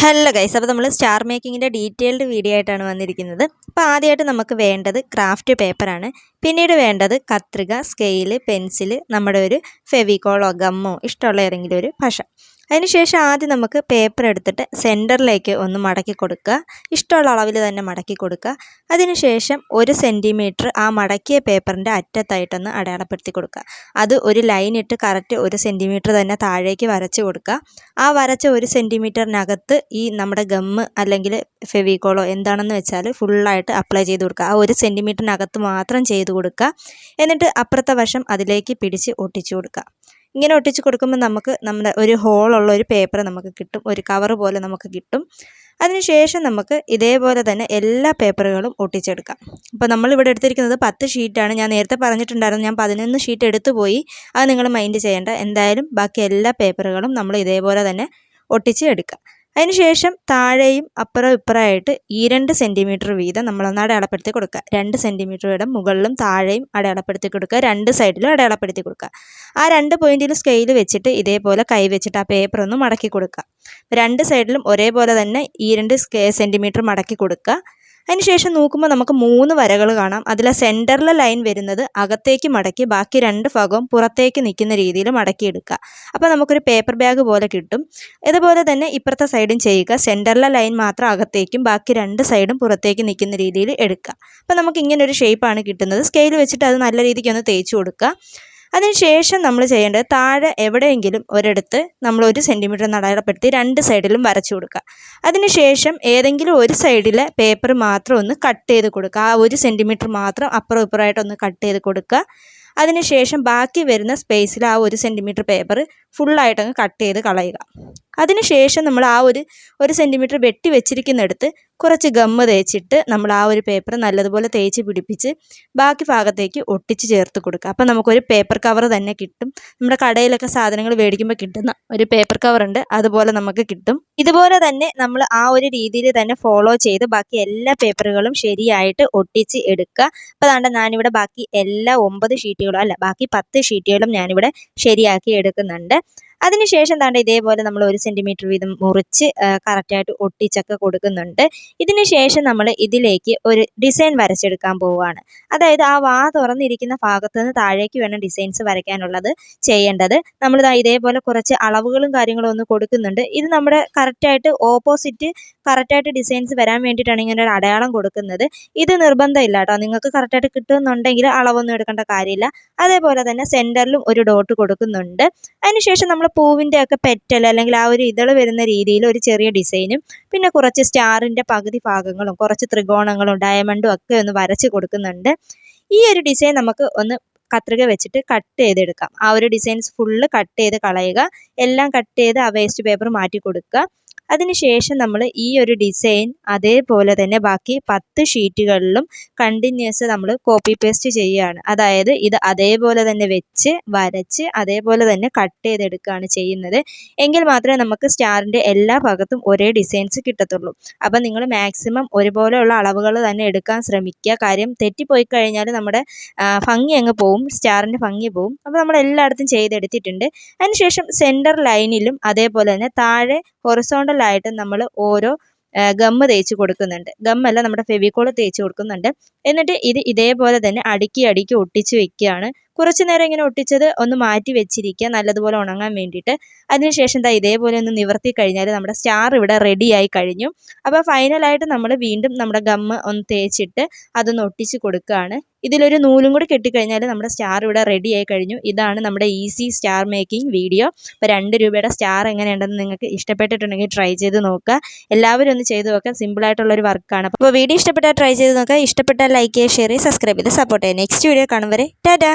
Hello guys അപ്പോൾ നമ്മൾ star മേക്കിങ്ങിന്റെ detailed video ആയിട്ടാണ് വന്നിരിക്കുന്നത്. അപ്പോൾ ആദ്യമായിട്ട് നമുക്ക് വേണ്ടത് ക്രാഫ്റ്റ് പേപ്പറാണ് പിന്നീട് വേണ്ടത് കത്രിക സ്കെയിൽ പെൻസിൽ നമ്മുടെ ഒരു ഫെവിക്കോളോ ഗമ്മോ ഇഷ്ടമുള്ള ഏതെങ്കിലും ഒരു പശ. അതിനുശേഷം ആദ്യം നമുക്ക് പേപ്പർ എടുത്തിട്ട് സെന്ററിലേക്ക് ഒന്ന് മടക്കി കൊടുക്കുക. ഇഷ്ടമുള്ള അളവിൽ തന്നെ മടക്കി കൊടുക്കുക. അതിനുശേഷം ഒരു സെന്റിമീറ്റർ ആ മടക്കിയ പേപ്പറിന്റെ അറ്റത്തായിട്ടൊന്ന് അടയാളപ്പെടുത്തി കൊടുക്കുക. അത് ഒരു ലൈൻ ഇട്ട് കറക്റ്റ് ഒരു സെന്റിമീറ്റർ തന്നെ താഴേക്ക് വരച്ച് കൊടുക്കുക. ആ വരച്ച ഒരു സെന്റിമീറ്ററിനകത്ത് ഈ നമ്മുടെ ഗമ്മ് അല്ലെങ്കിൽ ഫെവിക്കോളോ എന്താണെന്ന് വെച്ചാൽ ഫുള്ളായിട്ട് അപ്ലൈ ചെയ്ത് കൊടുക്കുക. ആ ഒരു സെന്റിമീറ്ററിനകത്ത് മാത്രം ചെയ്ത് കൊടുക്കുക. എന്നിട്ട് അപ്പുറത്തെ വശം അതിലേക്ക് പിടിച്ച് ഒട്ടിച്ചു കൊടുക്കുക. ഇങ്ങനെ ഒട്ടിച്ച് കൊടുക്കുമ്പോൾ നമുക്ക് നമ്മുടെ ഒരു ഹോളുള്ള ഒരു പേപ്പർ നമുക്ക് കിട്ടും. ഒരു കവർ പോലെ നമുക്ക് കിട്ടും. അതിനുശേഷം നമുക്ക് ഇതേപോലെ തന്നെ എല്ലാ പേപ്പറുകളും ഒട്ടിച്ചെടുക്കാം. അപ്പോൾ നമ്മളിവിടെ എടുത്തിരിക്കുന്നത് പത്ത് ഷീറ്റാണ് ഞാൻ നേരത്തെ പറഞ്ഞിട്ടുണ്ടായിരുന്നു ഞാൻ പതിനൊന്ന് ഷീറ്റ് എടുത്തു പോയി. അത് നിങ്ങൾ മൈൻഡ് ചെയ്യേണ്ട. എന്തായാലും ബാക്കി എല്ലാ പേപ്പറുകളും നമ്മൾ ഇതേപോലെ തന്നെ ഒട്ടിച്ച് എടുക്കുക അതിനുശേഷം താഴെയും അപ്പുറം ഇപ്പുറമായിട്ട് ഈ രണ്ട് സെന്റിമീറ്റർ വീതം നമ്മളൊന്ന് അടയാളപ്പെടുത്തി കൊടുക്കുക. രണ്ട് സെന്റിമീറ്റർ വീതം മുകളിലും താഴെയും അടയാളപ്പെടുത്തി കൊടുക്കുക. രണ്ട് സൈഡിലും അടയാളപ്പെടുത്തി കൊടുക്കുക. ആ രണ്ട് പോയിന്റിൽ സ്കെയിൽ വെച്ചിട്ട് ഇതേപോലെ കൈ വെച്ചിട്ട് ആ പേപ്പർ ഒന്ന് മടക്കി കൊടുക്കുക. രണ്ട് സൈഡിലും ഒരേപോലെ തന്നെ ഈ രണ്ട് സെന്റിമീറ്റർ മടക്കി കൊടുക്കുക. അതിനുശേഷം നോക്കുമ്പോൾ നമുക്ക് മൂന്ന് വരകൾ കാണാം. അതിലെ സെന്ററിലെ ലൈൻ വരുന്നത് അകത്തേക്ക് മടക്കി ബാക്കി രണ്ട് ഭാഗവും പുറത്തേക്ക് നിൽക്കുന്ന രീതിയിൽ മടക്കിയെടുക്കുക അപ്പോൾ നമുക്കൊരു പേപ്പർ ബാഗ് പോലെ കിട്ടും. ഇതുപോലെ തന്നെ ഇപ്പുറത്തെ സൈഡും ചെയ്യുക. സെന്ററിലെ ലൈൻ മാത്രം അകത്തേക്കും ബാക്കി രണ്ട് സൈഡും പുറത്തേക്ക് നിൽക്കുന്ന രീതിയിൽ എടുക്കുക. അപ്പോൾ നമുക്ക് ഇങ്ങനെ ഒരു ഷേപ്പാണ് കിട്ടുന്നത്. സ്കെയിൽ വെച്ചിട്ട് അത് നല്ല രീതിക്ക് ഒന്ന് തേച്ച് കൊടുക്കുക. അതിനുശേഷം നമ്മൾ ചെയ്യേണ്ടത് താഴെ എവിടെയെങ്കിലും ഒരിടത്ത് നമ്മൾ ഒരു സെന്റിമീറ്റർ നടയടപ്പെടുത്തി രണ്ട് സൈഡിലും വരച്ചു കൊടുക്കുക. അതിനുശേഷം ഏതെങ്കിലും ഒരു സൈഡിലെ പേപ്പർ മാത്രം ഒന്ന് കട്ട് ചെയ്ത് കൊടുക്കുക. ആ ഒരു സെന്റിമീറ്റർ മാത്രം അപ്പുറം ഇപ്പുറമായിട്ടൊന്ന് കട്ട് ചെയ്ത് കൊടുക്കുക. അതിനുശേഷം ബാക്കി വരുന്ന സ്പേസിൽ ആ ഒരു സെന്റിമീറ്റർ പേപ്പർ ഫുള്ളായിട്ടങ്ങ് കട്ട് ചെയ്ത് കളയുക. അതിനുശേഷം നമ്മൾ ആ ഒരു ഒരു സെന്റിമീറ്റർ വെട്ടി വെച്ചിരിക്കുന്നിടത്ത് കുറച്ച് ഗമ്മ് തേച്ചിട്ട് നമ്മൾ ആ ഒരു പേപ്പർ നല്ലതുപോലെ തേച്ച് പിടിപ്പിച്ച് ബാക്കി ഭാഗത്തേക്ക് ഒട്ടിച്ച് ചേർത്ത് കൊടുക്കുക. അപ്പോൾ നമുക്കൊരു പേപ്പർ കവർ തന്നെ കിട്ടും. നമ്മുടെ കടയിലൊക്കെ സാധനങ്ങൾ മേടിക്കുമ്പോൾ കിട്ടുന്ന ഒരു പേപ്പർ കവർ ഉണ്ട്. അതുപോലെ നമുക്ക് കിട്ടും. ഇതുപോലെ തന്നെ നമ്മൾ ആ ഒരു രീതിയിൽ തന്നെ ഫോളോ ചെയ്ത് ബാക്കി എല്ലാ പേപ്പറുകളും ശരിയായിട്ട് ഒട്ടിച്ച് എടുക്കുക. അപ്പോൾ അതാണ്ട് ഞാനിവിടെ ബാക്കി എല്ലാ ഒമ്പത് ഷീറ്റുകളും അല്ല ബാക്കി പത്ത് ഷീറ്റുകളും ഞാനിവിടെ ശരിയാക്കി എടുക്കുന്നുണ്ട്. അതിനുശേഷം താണ്ട് ഇതേപോലെ നമ്മൾ ഒരു സെന്റിമീറ്റർ വീതം മുറിച്ച് കറക്റ്റായിട്ട് ഒട്ടിച്ചൊക്കെ കൊടുക്കുന്നുണ്ട്. ഇതിന് ശേഷം നമ്മൾ ഇതിലേക്ക് ഒരു ഡിസൈൻ വരച്ചെടുക്കാൻ പോവുകയാണ്. അതായത് ആ വാ തുറന്നിരിക്കുന്ന ഭാഗത്ത് നിന്ന് താഴേക്ക് വേണം ഡിസൈൻസ് വരയ്ക്കാനുള്ളത് ചെയ്യേണ്ടത്. നമ്മൾ ഇതേപോലെ കുറച്ച് അളവുകളും കാര്യങ്ങളും ഒന്ന് കൊടുക്കുന്നുണ്ട്. ഇത് നമ്മുടെ കറക്റ്റായിട്ട് ഓപ്പോസിറ്റ് കറക്റ്റായിട്ട് ഡിസൈൻസ് വരാൻ വേണ്ടിയിട്ടാണ് ഇങ്ങനെ ഒരു അടയാളം കൊടുക്കുന്നത്. ഇത് നിർബന്ധമില്ല കേട്ടോ. നിങ്ങൾക്ക് കറക്റ്റായിട്ട് കിട്ടുമെന്നുണ്ടെങ്കിൽ അളവൊന്നും എടുക്കേണ്ട കാര്യമില്ല. അതേപോലെ തന്നെ സെന്ററിലും ഒരു ഡോട്ട് കൊടുക്കുന്നുണ്ട്. അതിനുശേഷം നമ്മൾ പൂവിന്റെ ഒക്കെ പെറ്റൽ അല്ലെങ്കിൽ ആ ഒരു ഇതൾ വരുന്ന രീതിയിൽ ഒരു ചെറിയ ഡിസൈനും പിന്നെ കുറച്ച് സ്റ്റാറിന്റെ പകുതി ഭാഗങ്ങളും കുറച്ച് ത്രികോണങ്ങളും ഡയമണ്ടും ഒക്കെ ഒന്ന് വരച്ച് കൊടുക്കുന്നുണ്ട്. ഈ ഒരു ഡിസൈൻ നമുക്ക് ഒന്ന് കത്രിക വെച്ചിട്ട് കട്ട് ചെയ്തെടുക്കാം. ആ ഒരു ഡിസൈൻസ് ഫുള്ള് കട്ട് ചെയ്ത് കളയുക. എല്ലാം കട്ട് ചെയ്ത് ആ വേസ്റ്റ് പേപ്പർ മാറ്റി കൊടുക്കുക. അതിനുശേഷം നമ്മൾ ഈ ഒരു ഡിസൈൻ അതേപോലെ തന്നെ ബാക്കി പത്ത് ഷീറ്റുകളിലും കണ്ടിന്യൂസ് നമ്മൾ കോപ്പി പേസ്റ്റ് ചെയ്യുകയാണ്. അതായത് ഇത് അതേപോലെ തന്നെ വെച്ച് വരച്ച് അതേപോലെ തന്നെ കട്ട് ചെയ്തെടുക്കുകയാണ് ചെയ്യുന്നത്. എങ്കിൽ മാത്രമേ നമുക്ക് സ്റ്റാറിന്റെ എല്ലാ ഭാഗത്തും ഒരേ ഡിസൈൻസ് കിട്ടത്തുള്ളൂ. അപ്പം നിങ്ങൾ മാക്സിമം ഒരുപോലെയുള്ള അളവുകൾ തന്നെ എടുക്കാൻ ശ്രമിക്കുക. കാര്യം തെറ്റിപ്പോയി കഴിഞ്ഞാൽ നമ്മുടെ ഭംഗി അങ്ങ് പോവും. സ്റ്റാറിന്റെ ഭംഗി പോവും. അപ്പോൾ നമ്മൾ എല്ലായിടത്തും ചെയ്തെടുത്തിട്ടുണ്ട്. അതിനുശേഷം സെന്റർ ലൈനിലും അതേപോലെ തന്നെ താഴെ ഹൊറിസോണ്ടലായിട്ട് നമ്മൾ ഓരോ ഗമ്മ് തേച്ച് കൊടുക്കുന്നുണ്ട്. ഗമ്മല്ല നമ്മുടെ ഫെവിക്കോൾ തേച്ച് കൊടുക്കുന്നുണ്ട്. എന്നിട്ട് ഇത് ഇതേപോലെ തന്നെ അടുക്കി അടുക്കി ഒട്ടിച്ച് വെക്കുകയാണ് കുറച്ച് നേരം ഇങ്ങനെ ഒട്ടിച്ചത് ഒന്ന് മാറ്റി വെച്ചിരിക്കുക നല്ലതുപോലെ ഉണങ്ങാൻ വേണ്ടിയിട്ട്. അതിനുശേഷം ദാ ഇതേപോലെ ഒന്ന് നിവർത്തി കഴിഞ്ഞാൽ നമ്മുടെ സ്റ്റാർ ഇവിടെ റെഡിയായി കഴിഞ്ഞു. അപ്പോൾ ഫൈനലായിട്ട് നമ്മൾ വീണ്ടും നമ്മുടെ ഗമ്മ് ഒന്ന് തേച്ചിട്ട് അതൊന്ന് ഒട്ടിച്ച് കൊടുക്കുകയാണ്. ഇതിലൊരു നൂലും കൂടി കെട്ടിക്കഴിഞ്ഞാൽ നമ്മുടെ സ്റ്റാർ ഇവിടെ റെഡി ആയി കഴിഞ്ഞു. ഇതാണ് നമ്മുടെ ഈസി സ്റ്റാർ മേക്കിംഗ് വീഡിയോ അപ്പോൾ രണ്ട് രൂപയുടെ സ്റ്റാർ എങ്ങനെയുണ്ടെന്ന് നിങ്ങൾക്ക് ഇഷ്ടപ്പെട്ടിട്ടുണ്ടെങ്കിൽ ട്രൈ ചെയ്ത് നോക്കുക. എല്ലാവരും ഒന്ന് ചെയ്ത് നോക്കുക. സിമ്പിളായിട്ടുള്ളൊരു വർക്കാണ് അപ്പോൾ വീഡിയോ ഇഷ്ടപ്പെട്ടാൽ ട്രൈ ചെയ്ത് നോക്കുക. ഇഷ്ടപ്പെട്ടാൽ ലൈക്ക് ചെയ്യുക ഷെയർ ചെയ്യുക സബ്സ്ക്രൈബ് ചെയ്ത് സപ്പോർട്ട് ചെയ്യുക. നെക്സ്റ്റ് വീഡിയോ കാണും വരെ. ടാറ്റാ!